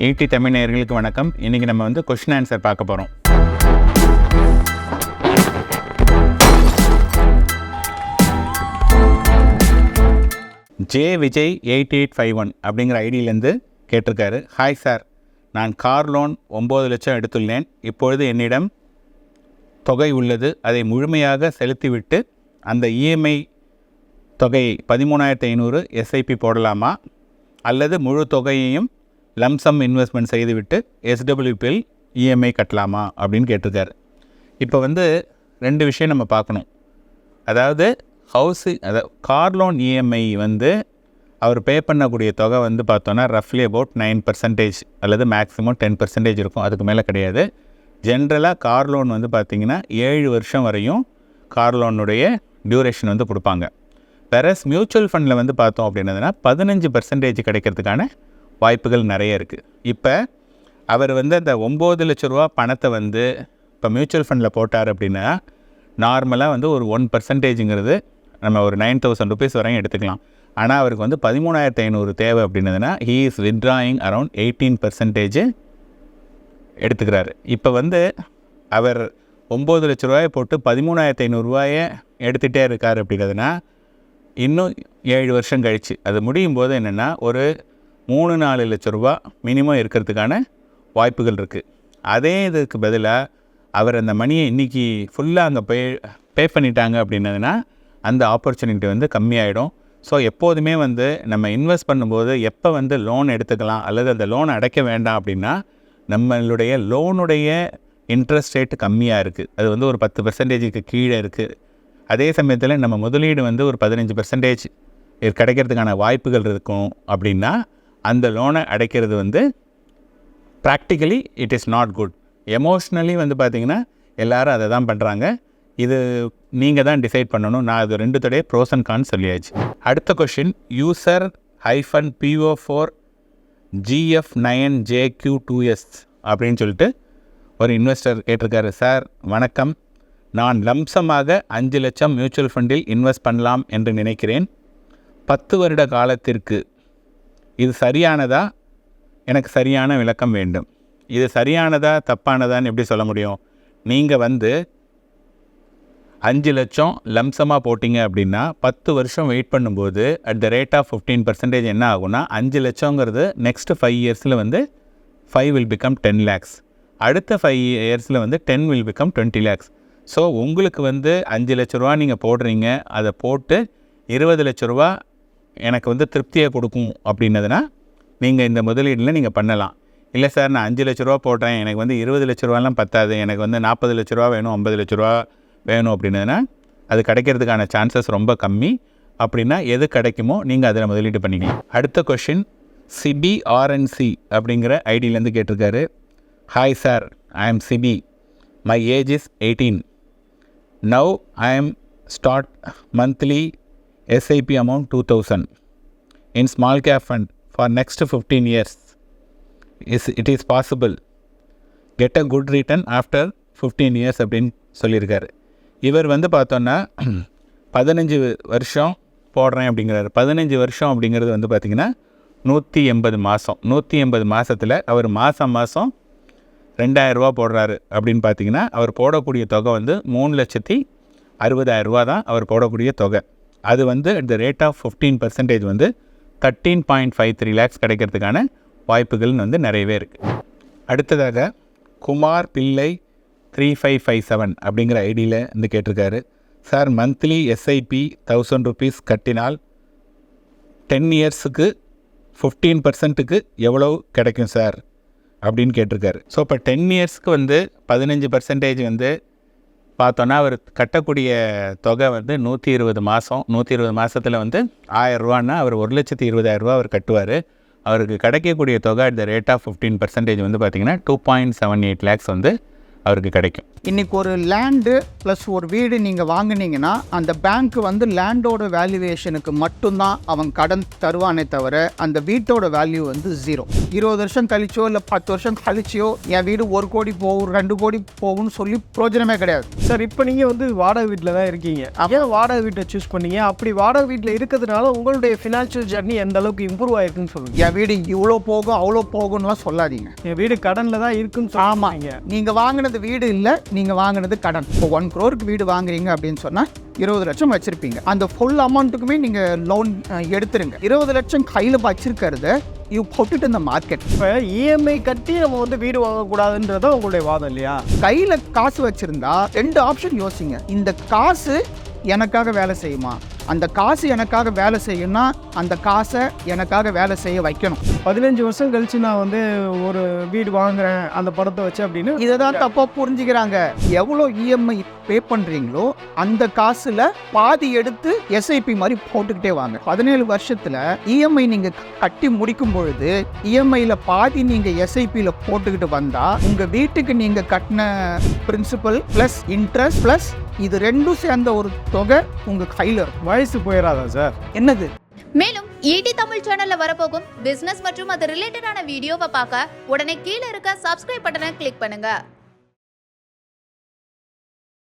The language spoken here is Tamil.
எயிட்டி தமிழ் நேயர்களுக்கு வணக்கம். இன்றைக்கி நம்ம வந்து கொஷின் ஆன்சர் பார்க்க போகிறோம் J Vijay eight eight five one அப்படிங்கிற ஐடியிலேருந்து கேட்டிருக்காரு. ஹாய் சார் நான் கார் லோன் ஒம்பது லட்சம் எடுத்துள்ளேன். இப்பொழுது என்னிடம் தொகை உள்ளது. அதை முழுமையாக செலுத்திவிட்டு அந்த இஎம்ஐ தொகையை பதிமூணாயிரத்து ஐநூறு எஸ்ஐபி போடலாமா? அல்லது முழு தொகையையும் லம்சம் இன்வெஸ்ட்மெண்ட் செய்துவிட்டு எஸ்டபிள்யூபிஎல் இஎம்ஐ கட்டலாமா அப்படின்னு கேட்டிருக்காரு. இப்போ வந்து ரெண்டு விஷயம் நம்ம பார்க்கணும். அதாவது ஹவுஸு அதாவது கார் லோன் இஎம்ஐ வந்து அவர் பே பண்ணக்கூடிய தொகை வந்து பார்த்தோன்னா ரஃப்லி அபவுட் நைன் பர்சன்டேஜ் அல்லது மேக்ஸிமம் டென் பர்சன்டேஜ் இருக்கும். அதுக்கு மேலே கிடையாது. ஜென்ரலாக கார் லோன் வந்து பார்த்திங்கன்னா ஏழு வருஷம் வரையும் கார் லோனுடைய டியூரேஷன் வந்து கொடுப்பாங்க. பெரஸ் மியூச்சுவல் ஃபண்டில் வந்து பார்த்தோம் அப்படின்னதுன்னா பதினஞ்சு பர்சன்டேஜ் கிடைக்கிறதுக்கான வாய்ப்புகள் நிறைய இருக்குது இப்போ அவர் வந்து அந்த ஒம்பது லட்ச ரூபா பணத்தை வந்து இப்போ மியூச்சுவல் ஃபண்டில் போட்டார் அப்படின்னா நார்மலாக வந்து ஒரு ஒன் பர்சன்டேஜுங்கிறது நம்ம ஒரு நைன் தௌசண்ட் ருபீஸ் வரையும் எடுத்துக்கலாம். ஆனால் அவருக்கு வந்து பதிமூணாயிரத்து ஐநூறு தேவை அப்படின்னதுன்னா he is withdrawing around eighteen percentage எடுத்துக்கிறாரு. இப்போ வந்து அவர் ஒம்பது லட்ச ரூபாயை போட்டு பதிமூணாயிரத்து ஐநூறுரூவாயை எடுத்துகிட்டே இருக்கார் அப்படிங்கிறதுனா இன்னும் ஏழு வருஷம் கழித்து அது முடியும் போது என்னென்னா ஒரு மூணு நாலு லட்ச ரூபா மினிமம் இருக்கிறதுக்கான வாய்ப்புகள் இருக்குது அதே இதுக்கு பதிலாக அவர் அந்த மணியை இன்றைக்கி ஃபுல்லாக அங்கே பே பே பண்ணிட்டாங்க அப்படின்னதுன்னா அந்த ஆப்பர்ச்சுனிட்டி வந்து கம்மியாயிடும். ஸோ எப்போதுமே வந்து நம்ம இன்வெஸ்ட் பண்ணும்போது எப்போ வந்து லோன் எடுத்துக்கலாம் அல்லது அந்த லோன் அடைக்க வேண்டாம் அப்படின்னா நம்மளுடைய லோனுடைய இன்ட்ரெஸ்ட் ரேட்டு கம்மியாக இருக்குது அது வந்து ஒரு பத்து பர்சன்டேஜுக்கு கீழே இருக்குது அதே சமயத்தில் நம்ம முதலீடு வந்து ஒரு பதினஞ்சு பர்சன்டேஜ் கிடைக்கிறதுக்கான வாய்ப்புகள் இருக்கும் அப்படின்னா அந்த லோனை அடைக்கிறது வந்து practically it is not good emotionally வந்து பார்த்திங்கன்னா எல்லாரும் அதை தான் பண்ணுறாங்க இது நீங்கள் தான் டிசைட் பண்ணணும். நான் அது ரெண்டு தடைய ப்ரோஸ் அண்ட் கான் சொல்லியாச்சு. அடுத்த question user hyphen P O four G F nine J Q two S அப்படின்னு சொல்லிட்டு ஒரு இன்வெஸ்டர் கேட்டிருக்காரு. சார் வணக்கம். நான் லம்சமாக அஞ்சு லட்சம் மியூச்சுவல் ஃபண்டில் இன்வெஸ்ட் பண்ணலாம் என்று நினைக்கிறேன். பத்து வருட காலத்திற்கு இது சரியானதா? எனக்கு சரியான விளக்கம் வேண்டும். இது சரியானதா? தப்பானதான்னு எப்படி சொல்ல முடியும்? நீங்கள் வந்து அஞ்சு லட்சம் லம்சமாக போட்டிங்க அப்படின்னா பத்து வருஷம் வெயிட் பண்ணும்போது at the rate of fifteen percentage என்ன ஆகும்னா அஞ்சு லட்சங்கிறது நெக்ஸ்ட் ஃபைவ் இயர்ஸில் வந்து five will become ten lakhs அடுத்த ஃபைவ் இயர்ஸில் வந்து ten will become twenty lakhs so உங்களுக்கு வந்து அஞ்சு லட்ச ரூபா நீங்கள் போடுறீங்க. அதை போட்டு இருபது லட்ச ரூபா எனக்கு வந்து திருப்தியை கொடுக்கும் அப்படின்னதுன்னா நீங்கள் இந்த முதலீடில் நீங்கள் பண்ணலாம். இல்லை சார் நான் அஞ்சு லட்ச ரூபா போட்டேன் எனக்கு வந்து இருபது லட்ச ரூபாலாம் பத்தாது எனக்கு வந்து நாற்பது லட்ச ரூபா வேணும் ஐம்பது லட்ச ரூபா வேணும் அப்படின்னதுன்னா அது கிடைக்கிறதுக்கான சான்சஸ் ரொம்ப கம்மி. அப்படின்னா எது கிடைக்குமோ நீங்கள் அதில் முதலீடு பண்ணிக்கலாம். அடுத்த கொஷின் சிபி ஆர்என்சி அப்படிங்கிற ஐடியிலேருந்து கேட்டிருக்காரு. Hi sir I am C B. My age is eighteen now I am start monthly SIP amount two thousand in small cap fund for next fifteen years is it is possible get a good return after fifteen years அப்படின்னு சொல்லியிருக்காரு. இவர் வந்து பார்த்தோன்னா பதினஞ்சு வருஷம் போடுறேன் அப்படிங்கிறாரு. பதினஞ்சு வருஷம் அப்படிங்கிறது வந்து பார்த்திங்கன்னா நூற்றி எண்பது மாதம் நூற்றி எண்பது மாதத்தில் அவர் மாதம் மாதம் ரெண்டாயிரரூபா போடுறாரு அப்படின்னு பார்த்தீங்கன்னா அவர் போடக்கூடிய தொகை வந்து மூணு லட்சத்தி அறுபதாயிரரூபா தான் அவர் போடக்கூடிய தொகை. அது வந்து at the rate of fifteen percentage வந்து thirteen point five three lakhs கிடைக்கிறதுக்கான வாய்ப்புகள்னு வந்து நிறையவே இருக்குது அடுத்ததாக குமார் பிள்ளை த்ரீ ஃபைவ் ஃபைவ் செவன் அப்படிங்கிற ஐடியில் வந்து கேட்டிருக்காரு. Sir monthly SIP thousand rupees கட்டினால் டென் இயர்ஸுக்கு ஃபிஃப்டீன் பர்சன்ட்டுக்கு எவ்வளோ கிடைக்கும் சார்? அப்படின்னு கேட்டிருக்காரு. ஸோ இப்போ டென் இயர்ஸ்க்கு வந்து பதினஞ்சு பர்சன்டேஜ் வந்து பார்த்தோன்னா அவர் கட்டக்கூடிய தொகை வந்து நூற்றி இருபது மாதம் நூற்றி இருபது மாதத்தில் வந்து ஆயரூவான்னா அவர் ஒரு லட்சத்தி இருபதாயிரரூவா அவர் கட்டுவார். அவருக்கு கிடைக்கக்கூடிய தொகை at the rate of fifteen percentage வந்து பார்த்திங்கன்னா two point seven eight lakhs வந்து அவருக்கு கிடைக்கும். இன்னைக்கு ஒரு லேண்டு ப்ளஸ் ஒரு வீடு நீங்கள் வாங்குனீங்கன்னா அந்த பேங்க் வந்து லேண்டோட வேல்யூவேஷனுக்கு மட்டும்தான் அவன் கடன் தருவானே தவிர அந்த வீட்டோட வேல்யூ வந்து ஜீரோ இருபது வருஷம் கழிச்சோ இல்லை பத்து வருஷம் கழிச்சியோ என் வீடு ஒரு கோடி போகும் ரெண்டு கோடி போகும்னு சொல்லி பிரயோஜனமே கிடையாது. சார் இப்போ நீங்கள் வந்து வாடகை வீட்டில் தான் இருக்கீங்க. ஏன் வாடகை வீட்டை சூஸ் பண்ணீங்க? அப்படி வாடகை வீட்டில் இருக்கிறதுனால உங்களுடைய ஃபினான்ஷியல் ஜர்னி எந்த அளவுக்கு இம்ப்ரூவ் ஆயிருக்குன்னு சொல்லுங்க. என் வீடு இவ்வளோ போகும் அவ்வளோ போகும்னுலாம் சொல்லாதீங்க. என் வீடு கடனில் தான் இருக்குன்னு ஆமாம் நீங்கள் வாங்கினது வீடு இல்லை நீங்கள் வாங்கினது கடன். இப்போ ஒன் க்ரோருக்கு வீடு வாங்குறீங்க அப்படின்னு சொன்னால் இருபது லட்சம் வச்சுருப்பீங்க. அந்த ஃபுல் அமௌண்ட்டுக்குமே நீங்கள் லோன் எடுத்துருங்க. இருபது லட்சம் கையில் வச்சிருக்கிறத யூ போட்டுட்டு இந்த மார்க்கெட் இப்போ இஎம்ஐ கட்டி நம்ம வந்து வீடு வாங்கக்கூடாதுன்றதான் உங்களுடைய வாதம் இல்லையா? கையில் காசு வச்சுருந்தா ரெண்டு ஆப்ஷன் யோசிங்க. இந்த காசு எனக்காக வேலை செய்யுமா? அந்த காசு எனக்காக வேலை செய்யும்னா அந்த காசை எனக்காக வேலை செய்ய வைக்கணும். பதினஞ்சு வருஷம் கழிச்சு நான் வந்து ஒரு வீடு வாங்குறேன் அந்த படத்தை வச்சு அப்படின்னு இதை தான் தப்பாக புரிஞ்சுக்கிறாங்க. எவ்வளோ இஎம்ஐ பே பண்ணுறீங்களோ அந்த காசில் பாதி எடுத்து எஸ்ஐபி மாதிரி போட்டுக்கிட்டே வாங்க. பதினேழு வருஷத்தில் இஎம்ஐ நீங்கள் கட்டி முடிக்கும் பொழுது இஎம்ஐயில் பாதி நீங்கள் எஸ்ஐபியில் போட்டுக்கிட்டு வந்தால் உங்கள் வீட்டுக்கு நீங்கள் கட்டின பிரின்சிபல் ப்ளஸ் இன்ட்ரெஸ்ட் ப்ளஸ் இது ரெண்டும் சேர்ந்த ஒரு தொகை உங்கள் கையில் இருக்கும் வயசு போயிடாதா சார்? என்னது? மேலும் ஈடி தமிழ் சேனல்ல வரப்போகும் பிசினஸ் மற்றும் அது ரிலேட்டடான வீடியோவை பார்க்க உடனே கீழே இருக்க சப்ஸ்கிரைப் பட்டனை கிளிக் பண்ணுங்க.